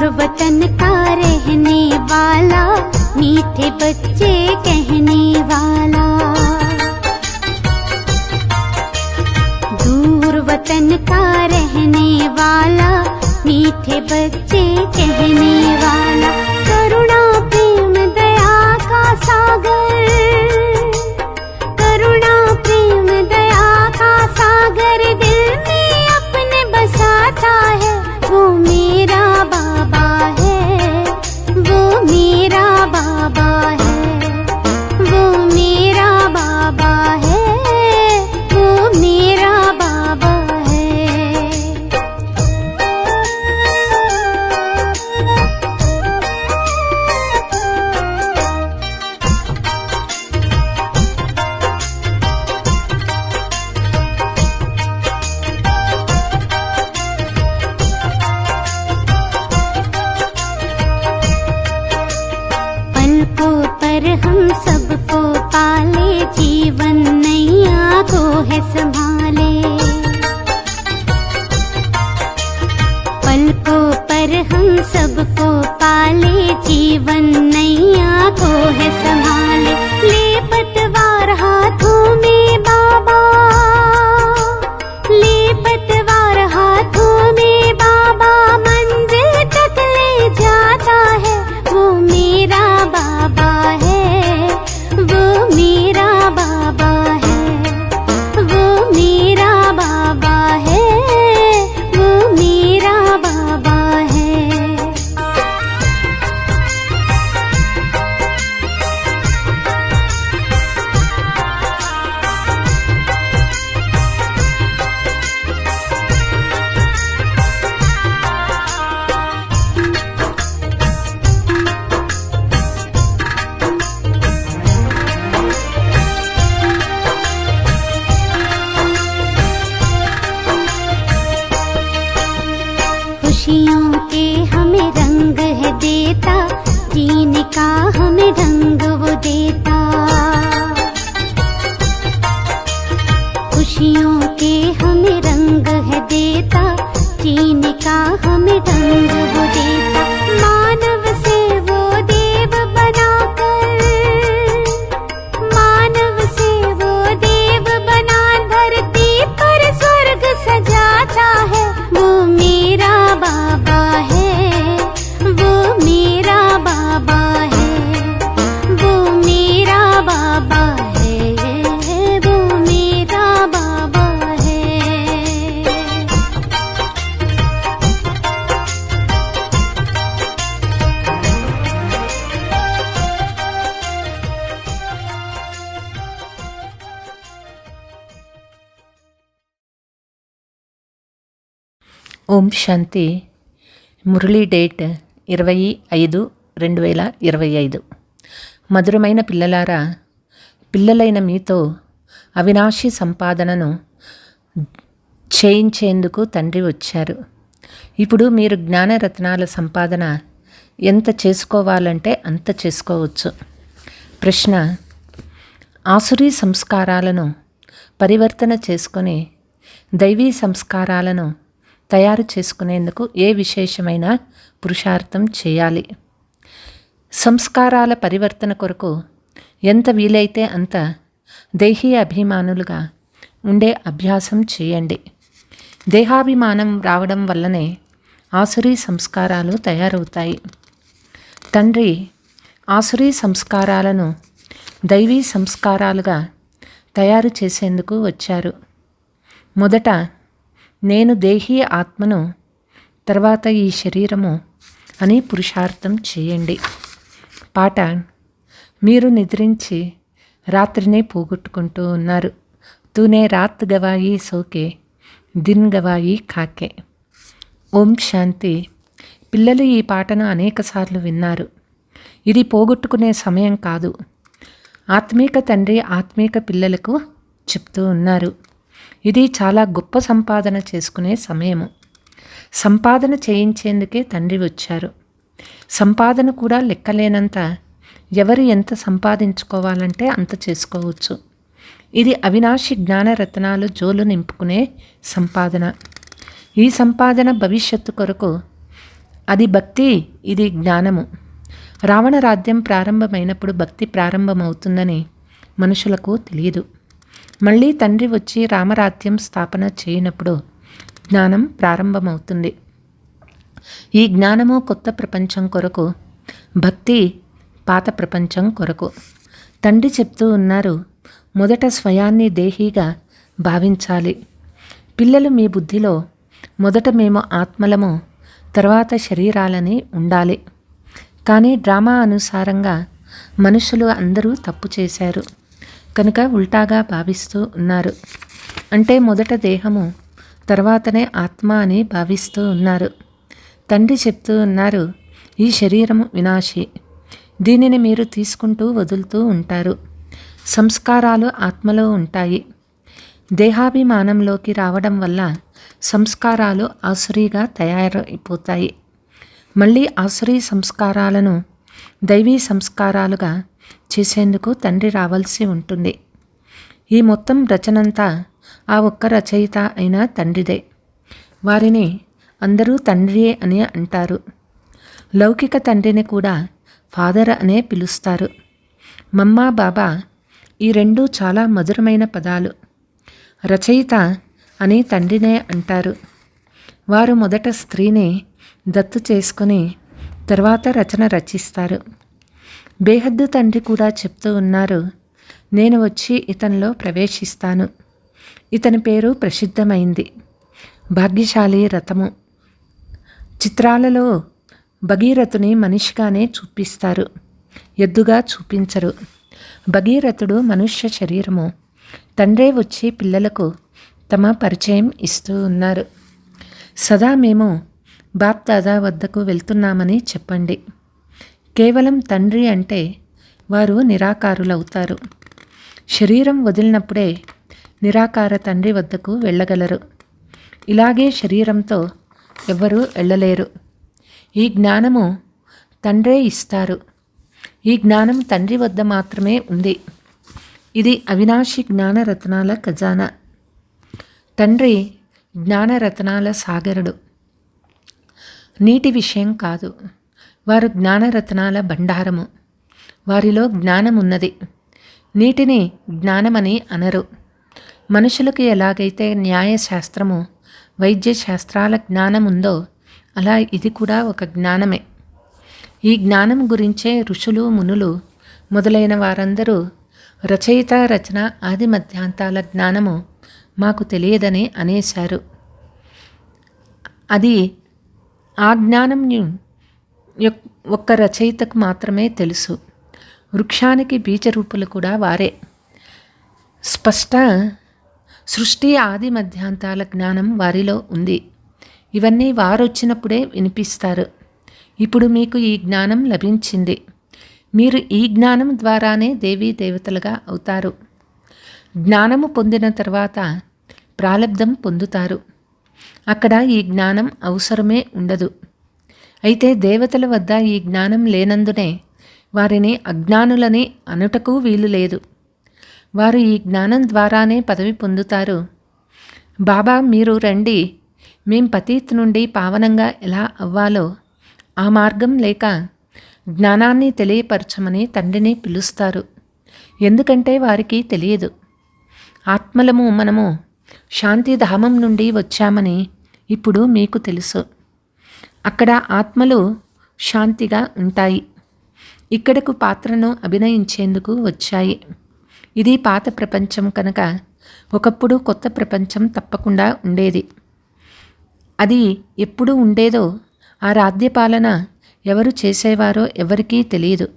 और वतन का रहने वाला, मीठे बच्चे कहने वाला। दूर वतन का रहने वाला, मीठे बच्चे कहने वाला। ఓం శాంతి. మురళీ డేట్ ఇరవై ఐదు రెండు వేల ఇరవై ఐదు. మధురమైన పిల్లలారా పిల్లలైన మీతో అవినాశి సంపాదనను చేయించేందుకు తండ్రి వచ్చారు. ఇప్పుడు మీరు జ్ఞానరత్నాల సంపాదన ఎంత చేసుకోవాలంటే అంత చేసుకోవచ్చు. ప్రశ్న ఆసురీ సంస్కారాలను పరివర్తన చేసుకొని దైవీ సంస్కారాలను తయారు చేసుకునేందుకు ఏ విశేషమైన పురుషార్థం చేయాలి? సంస్కారాల పరివర్తన కొరకు ఎంత వీలైతే అంత దేహీ అభిమానులుగా ఉండే అభ్యాసం చేయండి. దేహాభిమానం రావడం వల్లనే ఆసురీ సంస్కారాలు తయారవుతాయి. తండ్రి ఆసురీ సంస్కారాలను దైవీ సంస్కారాలుగా తయారు చేసేందుకు వచ్చారు. మొదట నేను దేహీ ఆత్మను తర్వాత ఈ శరీరము అని పురుషార్థం చేయండి. పాట మీరు నిద్రించి రాత్రినే పోగొట్టుకుంటూ ఉన్నారు. తూనే రాత్ గవాయి సోకే దిన్ గవాయి కాకే. ఓం శాంతి. పిల్లలు ఈ పాటను అనేకసార్లు విన్నారు. ఇది పోగొట్టుకునే సమయం కాదు. ఆత్మీక తండ్రి ఆత్మీక పిల్లలకు చెప్తూ ఉన్నారు. ఇది చాలా గొప్ప సంపాదన చేసుకునే సమయము. సంపాదన చేయించేందుకే తండ్రి వచ్చారు. సంపాదన కూడా లెక్కలేనంత ఎవరు ఎంత సంపాదించుకోవాలంటే అంత చేసుకోవచ్చు. ఇది అవినాశి జ్ఞానరత్నాలు జోలు నింపుకునే సంపాదన. ఈ సంపాదన భవిష్యత్తు కొరకు అది భక్తి ఇది జ్ఞానము. రావణ రాజ్యం ప్రారంభమైనప్పుడు భక్తి ప్రారంభమవుతుందని మనుషులకు తెలియదు. మళ్ళీ తండ్రి వచ్చి రామరాజ్యం స్థాపన చేయనప్పుడు జ్ఞానం ప్రారంభమవుతుంది. ఈ జ్ఞానము కొత్త ప్రపంచం కొరకు భక్తి పాత ప్రపంచం కొరకు. తండ్రి చెప్తూ ఉన్నారు మొదట స్వయాన్ని దేహీగా భావించాలి. పిల్లలు మీ బుద్ధిలో మొదట మేము ఆత్మలము తర్వాత శరీరాలని ఉండాలి. కానీ డ్రామా అనుసారంగా మనుషులు అందరూ తప్పు చేశారు. కనుక ఉల్టాగా భావిస్తూ ఉన్నారు. అంటే మొదట దేహము తర్వాతనే ఆత్మ అని భావిస్తూ ఉన్నారు. తండ్రి చెప్తూ ఉన్నారు ఈ శరీరము వినాశి. దీనిని మీరు తీసుకుంటూ వదులుతూ ఉంటారు. సంస్కారాలు ఆత్మలో ఉంటాయి. దేహాభిమానంలోకి రావడం వల్ల సంస్కారాలు ఆసురీగా తయారైపోతాయి. మళ్ళీ ఆసురీ సంస్కారాలను దైవీ సంస్కారాలుగా చేసేందుకు తండ్రి రావాల్సి ఉంటుంది. ఈ మొత్తం రచనంతా ఆ ఒక్క రచయిత అయిన తండ్రిదే. వారిని అందరూ తండ్రియే అని అంటారు. లౌకిక తండ్రిని కూడా ఫాదర్ అనే పిలుస్తారు. మమ్మా బాబా ఈ రెండు చాలా మధురమైన పదాలు. రచయిత అని తండ్రినే అంటారు. వారు మొదట స్త్రీని దత్తు చేసుకుని తర్వాత రచన రచిస్తారు. బేహద్దు తండ్రి కూడా చెప్తూ ఉన్నారు నేను వచ్చి ఇతనిలో ప్రవేశిస్తాను. ఇతని పేరు ప్రసిద్ధమైంది. భాగ్యశాలి రథము. చిత్రాలలో భగీరథుని మనిషిగానే చూపిస్తారు. ఎద్దుగా చూపించరు. భగీరథుడు మనుష్య శరీరము. తండ్రే వచ్చి పిల్లలకు తమ పరిచయం ఇస్తూ ఉన్నారు. సదా మేము బాప్దాదా వద్దకు వెళ్తున్నామని చెప్పండి. కేవలం తండ్రి అంటే వారు నిరాకారులవుతారు. శరీరం వదిలినప్పుడే నిరాకార తండ్రి వద్దకు వెళ్ళగలరు. ఇలాగే శరీరంతో ఎవ్వరూ వెళ్ళలేరు. ఈ జ్ఞానము తండ్రే ఇస్తారు. ఈ జ్ఞానం తండ్రి వద్ద మాత్రమే ఉంది. ఇది అవినాశి జ్ఞానరత్నాల ఖజానా. తండ్రి జ్ఞానరత్నాల సాగరుడు. నీటి విషయం కాదు. వారు జ్ఞానరత్నాల భండారము వారిలో జ్ఞానం ఉన్నది నీటిని జ్ఞానమని అనరు. మనుషులకు ఎలాగైతే న్యాయశాస్త్రము వైద్యశాస్త్రాల జ్ఞానముందో జ్ఞానం ఉందో అలా ఇది కూడా ఒక జ్ఞానమే. ఈ జ్ఞానం గురించే ఋషులు మునులు మొదలైన వారందరూ రచయిత రచన ఆది మధ్యాంతాల జ్ఞానము మాకు తెలియదని అనేశారు. అది ఆ జ్ఞానం ఒక్క రచయితకు మాత్రమే తెలుసు. వృక్షానికి బీజరూపులు కూడా వారే. స్పష్ట సృష్టి ఆది మధ్యాంతాల జ్ఞానం వారిలో ఉంది. ఇవన్నీ వారొచ్చినప్పుడే వినిపిస్తారు. ఇప్పుడు మీకు ఈ జ్ఞానం లభించింది. మీరు ఈ జ్ఞానం ద్వారానే దేవీ దేవతలుగా అవుతారు. జ్ఞానము పొందిన తర్వాత ప్రాలబ్ధం పొందుతారు. అక్కడ ఈ జ్ఞానం అవసరమే ఉండదు. అయితే దేవతల వద్ద ఈ జ్ఞానం లేనందునే వారిని అజ్ఞానులని అనుటకు వీలు లేదు. వారు ఈ జ్ఞానం ద్వారానే పదవి పొందుతారు. బాబా మీరు రండి. మేం పతీత్ నుండి పావనంగా ఎలా అవ్వాలో ఆ మార్గం లేక జ్ఞానాన్ని తెలియపరచమని తండ్రిని పిలుస్తారు. ఎందుకంటే వారికి తెలియదు. ఆత్మలము మనము శాంతిధామం నుండి వచ్చామని ఇప్పుడు మీకు తెలుసు. అక్కడ ఆత్మలు శాంతిగా ఉంటాయి. ఇక్కడకు పాత్రను అభినయించేందుకు వచ్చాయి. ఇది పాత ప్రపంచం కనుక ఒకప్పుడు కొత్త ప్రపంచం తప్పకుండా ఉండేది. అది ఎప్పుడు ఉండేదో ఆ రాజ్యపాలన ఎవరు చేసేవారో ఎవరికీ తెలియదు.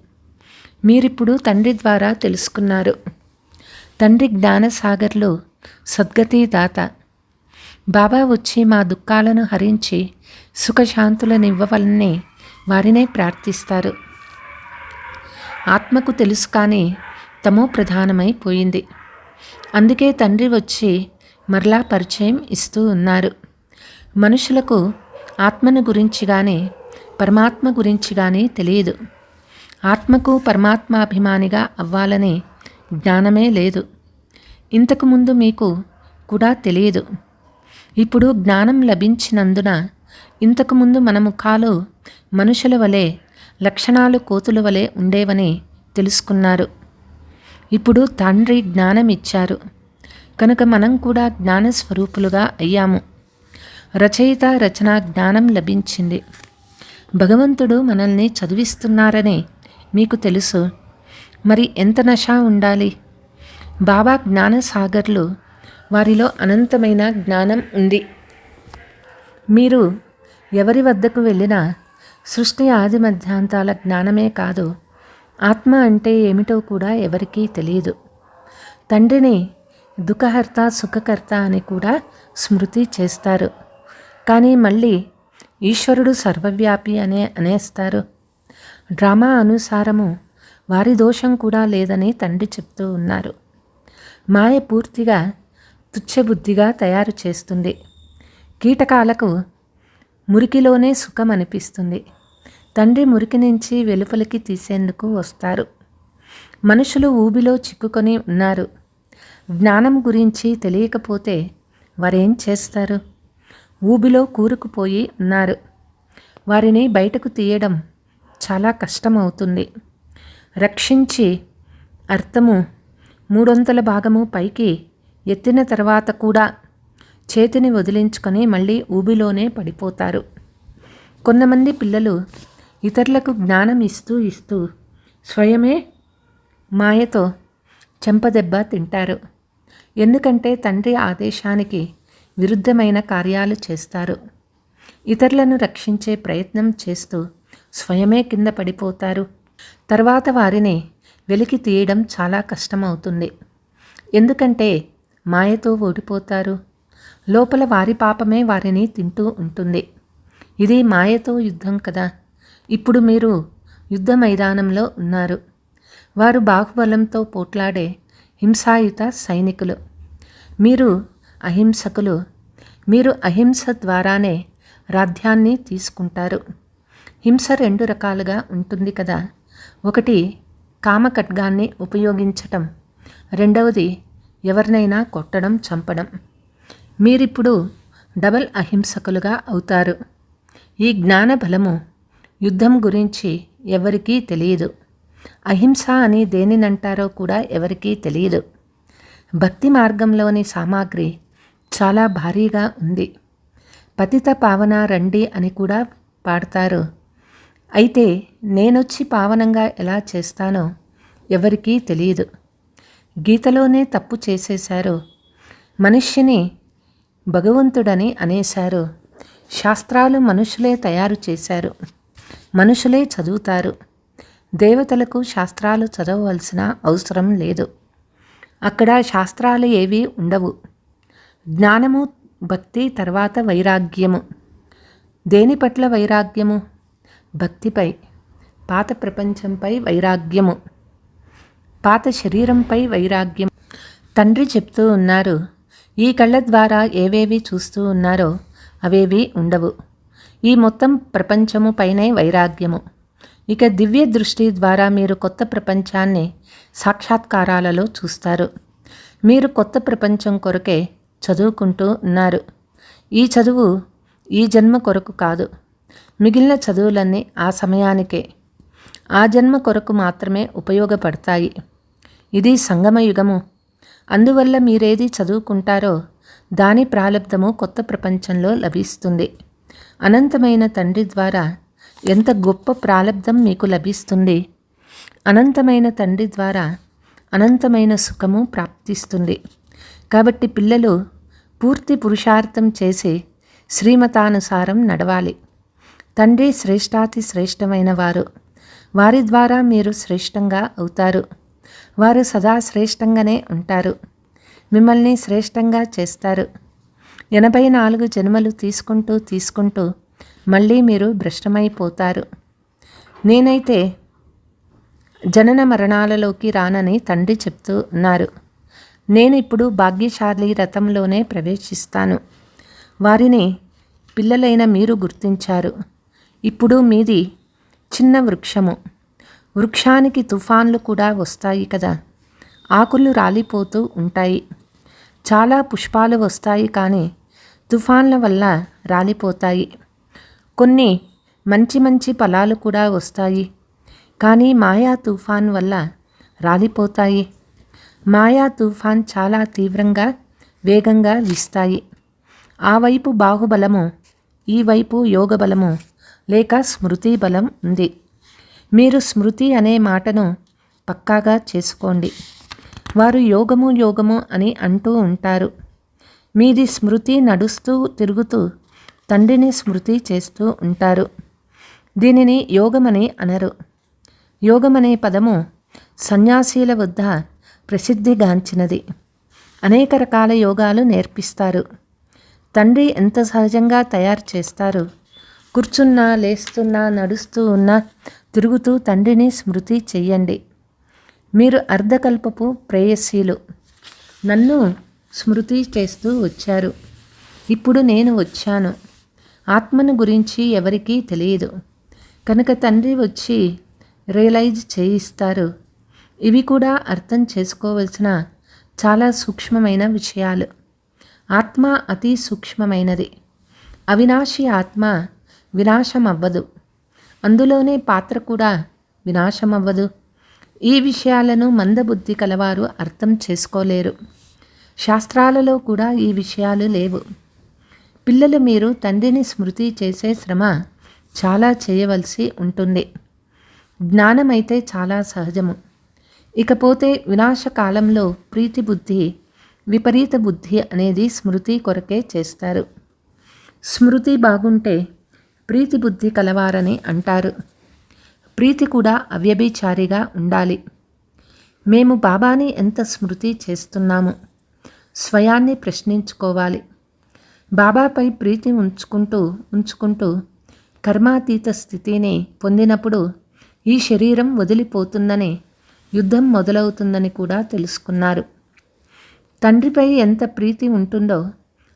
మీరిప్పుడు తండ్రి ద్వారా తెలుసుకున్నారు. తండ్రి జ్ఞానసాగర్లో సద్గతి దాత బాబా వచ్చి మా దుఃఖాలను హరించి సుఖశాంతులనివ్వవలనే వారినే ప్రార్థిస్తారు. ఆత్మకు తెలుసు కానీ తమో ప్రధానమైపోయింది అందుకే తండ్రి వచ్చి మరలా పరిచయం ఇస్తూ ఉన్నారు. మనుషులకు ఆత్మను గురించి కానీ పరమాత్మ గురించి కానీ తెలియదు. ఆత్మకు పరమాత్మాభిమానిగా అవ్వాలని జ్ఞానమే లేదు. ఇంతకుముందు మీకు కూడా తెలియదు. ఇప్పుడు జ్ఞానం లభించినందున ఇంతకుముందు మన ముఖాలు మనుషుల వలె లక్షణాలు కోతుల వలె ఉండేవని తెలుసుకున్నారు. ఇప్పుడు తండ్రి జ్ఞానం ఇచ్చారు కనుక మనం కూడా జ్ఞాన స్వరూపులుగా అయ్యాము. రచయిత రచన జ్ఞానం లభించింది. భగవంతుడు మనల్ని చదివిస్తున్నారని మీకు తెలుసు. మరి ఎంత నష ఉండాలి? బాబా జ్ఞానసాగర్లు వారిలో అనంతమైన జ్ఞానం ఉంది. మీరు ఎవరి వద్దకు వెళ్ళినా సృష్టి ఆది మధ్యాంతాల జ్ఞానమే కాదు ఆత్మ అంటే ఏమిటో కూడా ఎవరికీ తెలియదు. తండ్రిని దుఃఖహర్త సుఖకర్త అని కూడా స్మృతి చేస్తారు. కానీ మళ్ళీ ఈశ్వరుడు సర్వవ్యాపి అనే అనేస్తారు. డ్రామా అనుసారము వారి దోషం కూడా లేదని తండ్రి చెప్తూ ఉన్నారు. మాయ పూర్తిగా తుచ్చబుద్ధిగా తయారు చేస్తుంది. కీటకాలకు మురికిలోనే సుఖం అనిపిస్తుంది తండ్రి మురికి నుంచి వెలుపలికి తీసేందుకు వస్తారు. మనుషులు ఊబిలో చిక్కుకొని ఉన్నారు. జ్ఞానం గురించి తెలియకపోతే వారేం చేస్తారు? ఊబిలో కూరుకుపోయి ఉన్నారు. వారిని బయటకు తీయడం చాలా కష్టమవుతుంది. రక్షించి అర్థము మూడొంతల భాగము పైకి ఎత్తిన తర్వాత కూడా చేతిని వదిలించుకొని మళ్ళీ ఊబిలోనే పడిపోతారు. కొంతమంది పిల్లలు ఇతరులకు జ్ఞానం ఇస్తూ ఇస్తూ స్వయమే మాయతో చెంపదెబ్బ తింటారు. ఎందుకంటే తండ్రి ఆదేశానికి విరుద్ధమైన కార్యాలు చేస్తారు. ఇతరులను రక్షించే ప్రయత్నం చేస్తూ స్వయమే కింద పడిపోతారు. తర్వాత వారిని వెలికి తీయడం చాలా కష్టమవుతుంది. ఎందుకంటే మాయతో ఓడిపోతారు. లోపల వారి పాపమే వారిని తింటూ ఉంటుంది. ఇది మాయతో యుద్ధం కదా. ఇప్పుడు మీరు యుద్ధ మైదానంలో ఉన్నారు. వారు బాహుబలంతో పోట్లాడే హింసాయుత సైనికులు. మీరు అహింసకులు. మీరు అహింస ద్వారానే రాధ్యాన్ని తీసుకుంటారు. హింస రెండు రకాలుగా ఉంటుంది కదా. ఒకటి కామకట్గాన్ని ఉపయోగించటం. రెండవది ఎవరినైనా కొట్టడం చంపడం. మీరిప్పుడు డబల్ అహింసకులుగా అవుతారు. ఈ జ్ఞాన బలము యుద్ధం గురించి ఎవరికీ తెలియదు. అహింస అని దేనినంటారో కూడా ఎవరికీ తెలియదు. భక్తి మార్గంలోని సామాగ్రి చాలా భారీగా ఉంది. పతిత పావన రండి అని కూడా పాడతారు. అయితే నేనొచ్చి పావనంగా ఎలా చేస్తానో ఎవరికీ తెలియదు. గీతలోనే తప్పు చేసేశారు. మనిషిని భగవంతుడని అనేశారు. శాస్త్రాలు మనుషులే తయారు చేశారు. మనుషులే చదువుతారు. దేవతలకు శాస్త్రాలు చదవవలసిన అవసరం లేదు. అక్కడ శాస్త్రాలు ఏవి ఉండవు. జ్ఞానము భక్తి తర్వాత వైరాగ్యము. దేని పట్ల వైరాగ్యము? భక్తిపై పాత ప్రపంచంపై వైరాగ్యము. పాత శరీరంపై వైరాగ్యం తండ్రి చెప్తూ ఉన్నారు ఈ కళ్ళ ద్వారా ఏవేవి చూస్తూ ఉన్నారో అవేవి ఉండవు. ఈ మొత్తం ప్రపంచము పైనే వైరాగ్యము. ఇక దివ్య దృష్టి ద్వారా మీరు కొత్త ప్రపంచాన్ని సాక్షాత్కారాలలో చూస్తారు. మీరు కొత్త ప్రపంచం కొరకే చదువుకుంటూ ఉన్నారు. ఈ చదువు ఈ జన్మ కొరకు కాదు. మిగిలిన చదువులన్నీ ఆ సమయానికే. ఆ జన్మ కొరకు మాత్రమే ఉపయోగపడతాయి. ఇది సంగమయుగము. అందువల్ల మీరేది చదువుకుంటారో దాని ప్రాలబ్ధము కొత్త ప్రపంచంలో లభిస్తుంది. అనంతమైన తండ్రి ద్వారా ఎంత గొప్ప ప్రాలబ్ధం మీకు లభిస్తుంది? అనంతమైన తండ్రి ద్వారా అనంతమైన సుఖము ప్రాప్తిస్తుంది. కాబట్టి పిల్లలు పూర్తి పురుషార్థం చేసి శ్రీమతానుసారం నడవాలి. తండ్రి శ్రేష్టాతి శ్రేష్టమైన వారు. వారి ద్వారా మీరు శ్రేష్టంగా అవుతారు. వారు సదా శ్రేష్టంగానే ఉంటారు. మిమ్మల్ని శ్రేష్టంగా చేస్తారు. ఎనభై నాలుగు జన్మలు తీసుకుంటూ తీసుకుంటూ మళ్ళీ మీరు భ్రష్టమైపోతారు. నేనైతే జనన మరణాలలోకి రానని తండ్రి చెప్తూ ఉన్నారు. నేను ఇప్పుడు భాగ్యశాలి రథంలోనే ప్రవేశిస్తాను. వారిని పిల్లలైన మీరు గుర్తించారు. ఇప్పుడు మీది చిన్న వృక్షము. వృక్షానికి తుఫాన్లు కూడా వస్తాయి కదా. ఆకులు రాలిపోతూ ఉంటాయి. చాలా పుష్పాలు వస్తాయి కానీ తుఫాన్ల వల్ల రాలిపోతాయి. కొన్ని మంచి మంచి ఫలాలు కూడా వస్తాయి. కానీ మాయా తుఫాన్ వల్ల రాలిపోతాయి. మాయా తుఫాన్ చాలా తీవ్రంగా వేగంగా వీస్తాయి. ఆ వైపు బాహుబలము ఈ వైపు యోగ బలము లేక స్మృతి బలం ఉంది. మీరు స్మృతి అనే మాటను పక్కాగా చేసుకోండి. వారు యోగము యోగము అని అంటూ ఉంటారు. మీది స్మృతి నడుస్తూ తిరుగుతూ తండ్రిని స్మృతి చేస్తూ ఉంటారు. దీనిని యోగమని అనరు. యోగమనే పదము సన్యాసీల వద్ద ప్రసిద్ధిగాంచినది. అనేక రకాల యోగాలు నేర్పిస్తారు. తండ్రి ఎంత సహజంగా తయారు చేస్తారు? కూర్చున్నా లేస్తున్నా నడుస్తూ ఉన్నా తిరుగుతూ తండ్రిని స్మృతి చెయ్యండి. మీరు అర్ధకల్పపు ప్రేయసీలు. నన్ను స్మృతి చేస్తూ వచ్చారు. ఇప్పుడు నేను వచ్చాను. ఆత్మను గురించి ఎవరికీ తెలియదు. కనుక తండ్రి వచ్చి రియలైజ్ చేయిస్తారు. ఇవి కూడా అర్థం చేసుకోవలసిన చాలా సూక్ష్మమైన విషయాలు. ఆత్మ అతి సూక్ష్మమైనది. అవినాశి ఆత్మ వినాశం అవ్వదు అందులోనే పాత్ర కూడా వినాశం అవ్వదు ఈ విషయాలను మందబుద్ధి కలవారు అర్థం చేసుకోలేరు. శాస్త్రాలలో కూడా ఈ విషయాలు లేవు. పిల్లలు మీరు తండ్రిని స్మృతి చేసే శ్రమ చాలా చేయవలసి ఉంటుంది. జ్ఞానమైతే చాలా సహజము. ఇకపోతే వినాశకాలంలో ప్రీతి బుద్ధి విపరీత బుద్ధి అనేది స్మృతి కొరకే చేస్తారు. స్మృతి బాగుంటే ప్రీతి బుద్ధి కలవారని అంటారు. ప్రీతి కూడా అవ్యభిచారిగా ఉండాలి. మేము బాబాని ఎంత స్మృతి చేస్తున్నాము? స్వయాన్ని ప్రశ్నించుకోవాలి. బాబాపై ప్రీతి ఉంచుకుంటూ ఉంచుకుంటూ కర్మాతీత స్థితిని పొందినప్పుడు ఈ శరీరం వదిలిపోతుందని యుద్ధం మొదలవుతుందని కూడా తెలుసుకున్నారు. తండ్రిపై ఎంత ప్రీతి ఉంటుందో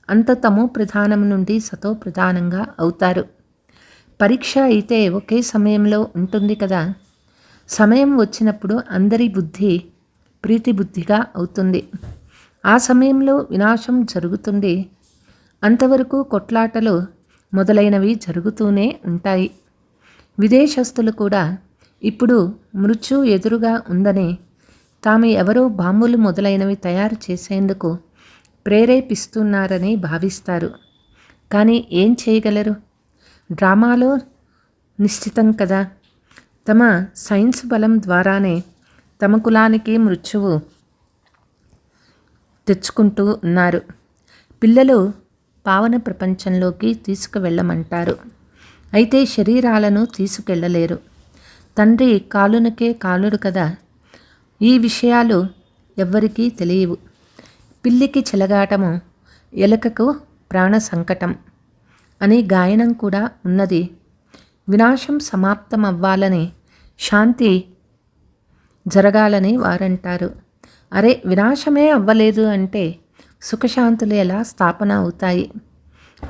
అంత తమో ప్రధానం నుండి సతో ప్రధానంగా అవుతారు. పరీక్ష అయితే ఒకే సమయంలో ఉంటుంది కదా. సమయం వచ్చినప్పుడు అందరి బుద్ధి ప్రీతి బుద్ధిగా అవుతుంది. ఆ సమయంలో వినాశం జరుగుతుంది. అంతవరకు కొట్లాటలు మొదలైనవి జరుగుతూనే ఉంటాయి. విదేశస్తులు కూడా ఇప్పుడు మృత్యు ఎదురుగా ఉందని తాము ఎవరో బాంబులు మొదలైనవి తయారు చేసేందుకు ప్రేరేపిస్తున్నారని భావిస్తారు. కానీ ఏం చేయగలరు? డ్రామాలో నిశ్చితం కదా. తమ సైన్స్ బలం ద్వారానే తమ కులానికి మృత్యువు తెచ్చుకుంటూ ఉన్నారు. పిల్లలు పావన ప్రపంచంలోకి తీసుకువెళ్ళమంటారు. అయితే శరీరాలను తీసుకెళ్ళలేరు తండ్రి కాలునకే కాలుడు కదా. ఈ విషయాలు ఎవ్వరికీ తెలియవు. పిల్లికి చెలగాటము ఎలకకు ప్రాణ సంకటం అనే గాయనం కూడా ఉన్నది. వినాశం సమాప్తం అవ్వాలని శాంతి జరగాలని వారంటారు. అరే వినాశమే అవ్వలేదు అంటే సుఖశాంతులు ఎలా స్థాపన అవుతాయి?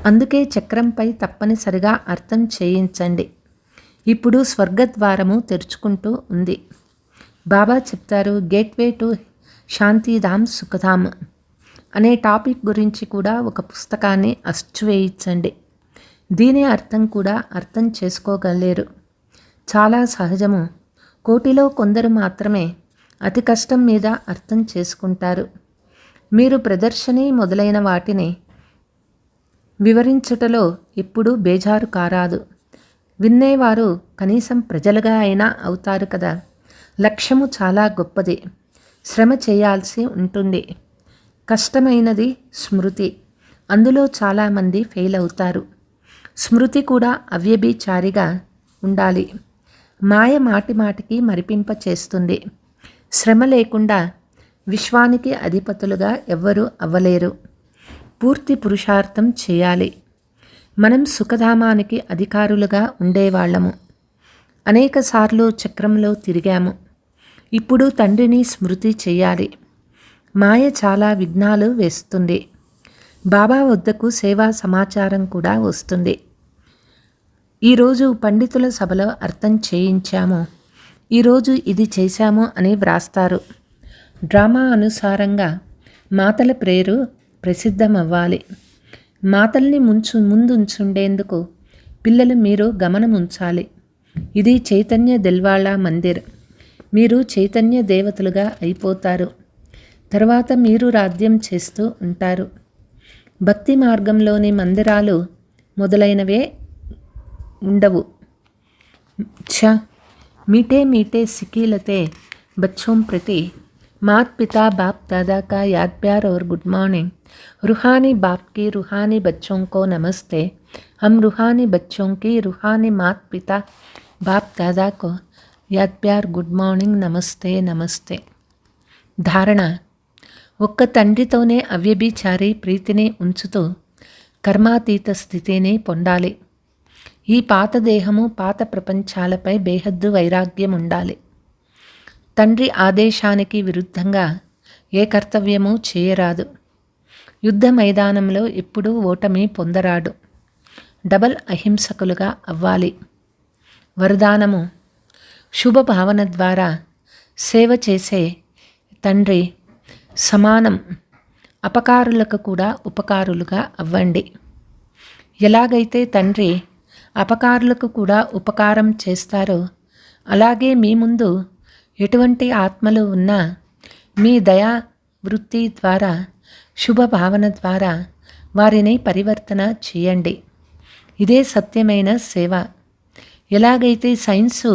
అందుకే చక్రంపై తప్పనిసరిగా అర్థం చేయించండి. ఇప్పుడు స్వర్గద్వారము తెరుచుకుంటూ ఉంది. బాబా చెప్తారు గేట్వే టు శాంతిధామ్ సుఖధామ్ అనే టాపిక్ గురించి కూడా ఒక పుస్తకాన్ని అచ్చు వేయించండి దీని అర్థం కూడా అర్థం చేసుకోగలేరు. చాలా సహజము. కోటిలో కొందరు మాత్రమే అతి కష్టం మీద అర్థం చేసుకుంటారు. మీరు ప్రదర్శని మొదలైన వాటిని వివరించుటలో ఎప్పుడూ బేజారు కారాదు. విన్నేవారు కనీసం ప్రజలుగా అయినా అవుతారు కదా. లక్ష్యము చాలా గొప్పది. శ్రమ చేయాల్సి ఉంటుంది. కష్టమైనది స్మృతి. అందులో చాలామంది ఫెయిల్ అవుతారు. స్మృతి కూడా అవ్యభిచారిగా ఉండాలి. మాయ మాటి మాటికి మరిపింప చేస్తుంది. శ్రమ లేకుండా విశ్వానికి అధిపతులుగా ఎవ్వరూ అవ్వలేరు. పూర్తి పురుషార్థం చేయాలి. మనం సుఖధామానికి అధికారులుగా ఉండేవాళ్ళము. అనేకసార్లు చక్రంలో తిరిగాము. ఇప్పుడు తండ్రిని స్మృతి చేయాలి. మాయ చాలా విఘ్నాలు వేస్తుంది. బాబా వద్దకు సేవా సమాచారం కూడా వస్తుంది. ఈరోజు పండితుల సభలో అర్థం చేయించాము. ఈరోజు ఇది చేశాము అని వ్రాస్తారు. డ్రామా అనుసారంగా మాతల ప్రేరు ప్రసిద్ధమవ్వాలి. మాతల్ని ముంచు ముందుంచుండేందుకు పిల్లలు మీరు గమనం ఉంచాలి. ఇది చైతన్య దిల్వాళా మందిర్. మీరు చైతన్య దేవతలుగా అయిపోతారు. తర్వాత మీరు రాజ్యం చేస్తూ ఉంటారు. భక్తి మార్గంలోని మందిరాలు మొదలైనవే ఉండవు ఛ मीठे मीठे सिकीलते बच्चों प्रति मात पिता बाप दादा का याद प्यार और गुड मॉर्निंग रूहानी बाप की रूहानी बच्चों को नमस्ते हम रूहानी बच्चों की रूहानी मात पिता बाप दादा को याद प्यार గుడ్ మార్నింగ్ నమస్తే నమస్తే ధారణ ఒక్క తండ్రితోనే అవ్యభిచారి ప్రీతిని ఉంచుతూ కర్మాతీత స్థితిని పొందాలి ఈ పాత దేహము పాత ప్రపంచాలపై బేహద్దు వైరాగ్యం ఉండాలి తండ్రి ఆదేశానికి విరుద్ధంగా ఏ కర్తవ్యమూ చేయరాదు. యుద్ధ మైదానంలో ఎప్పుడూ ఓటమి పొందరాడు డబల్ అహింసకులుగా అవ్వాలి. వరదానము శుభ భావన ద్వారా సేవ చేసే తండ్రి సమానం అపకారులకు కూడా ఉపకారులుగా అవ్వండి. ఎలాగైతే తండ్రి అపకారులకు కూడా ఉపకారం చేస్తారో అలాగే మీ ముందు ఎటువంటి ఆత్మలు ఉన్నా మీ దయా వృత్తి ద్వారా శుభ భావన ద్వారా వారిని పరివర్తన చేయండి. ఇదే సత్యమైన సేవ. ఎలాగైతే సైన్సు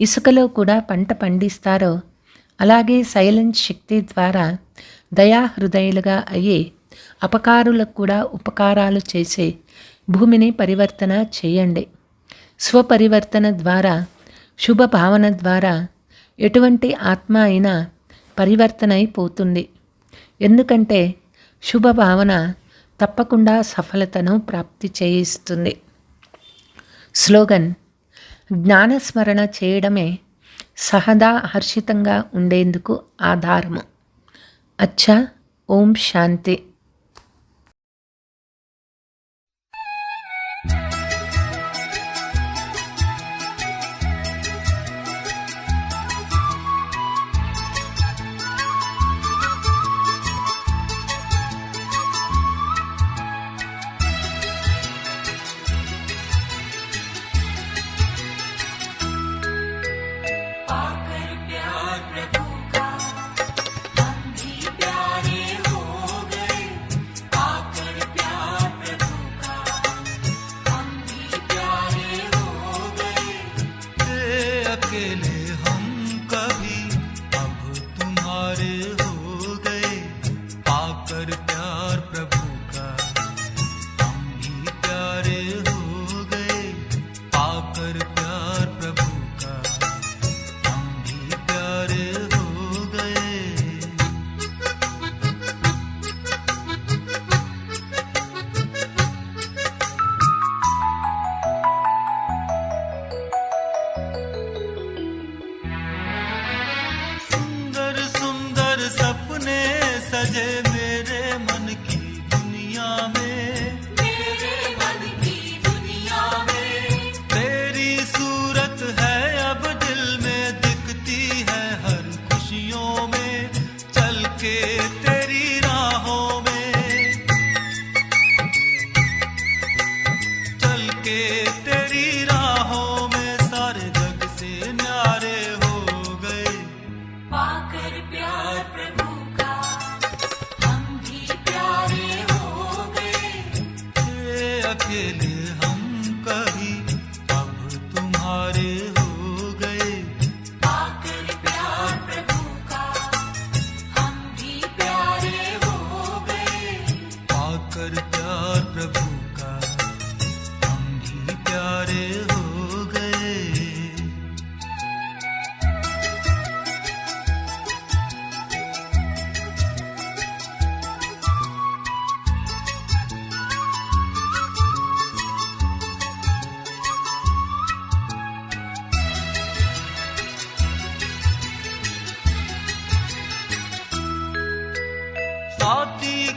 ఇసుకలో కూడా పంట పండిస్తారో అలాగే సైలెంట్ శక్తి ద్వారా దయాహృదయులుగా అయ్యి అపకారులకు కూడా ఉపకారాలు చేసే భూమిని పరివర్తన చేయండి. స్వపరివర్తన ద్వారా శుభ భావన ద్వారా ఎటువంటి ఆత్మ అయినా పరివర్తన అయిపోతుంది. ఎందుకంటే శుభ భావన తప్పకుండా సఫలతను ప్రాప్తి చేయిస్తుంది. స్లోగన్ జ్ఞానస్మరణ చేయడమే సహదా హర్షితంగా ఉండేందుకు ఆధారము. అచ్చా ఓం శాంతి. again.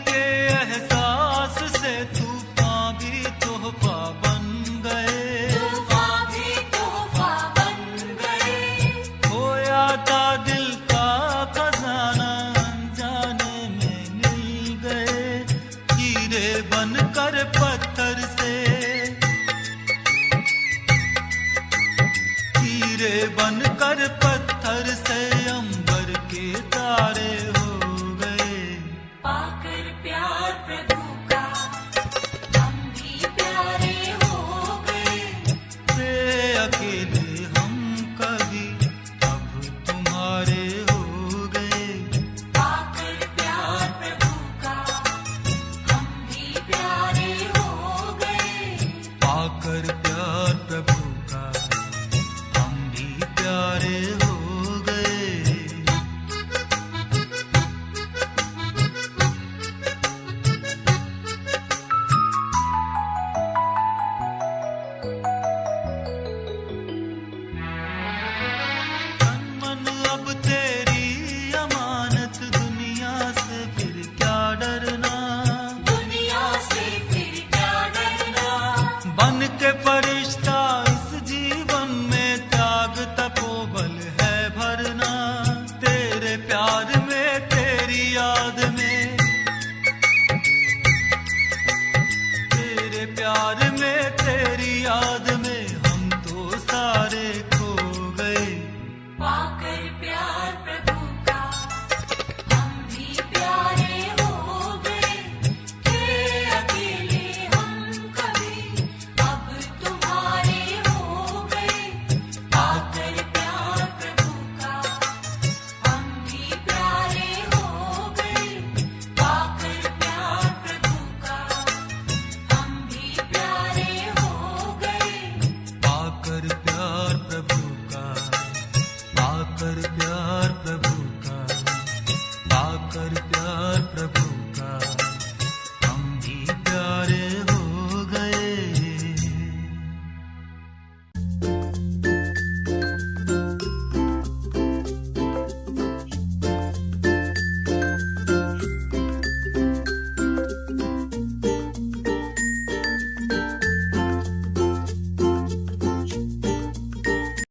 के एहसास से तू करते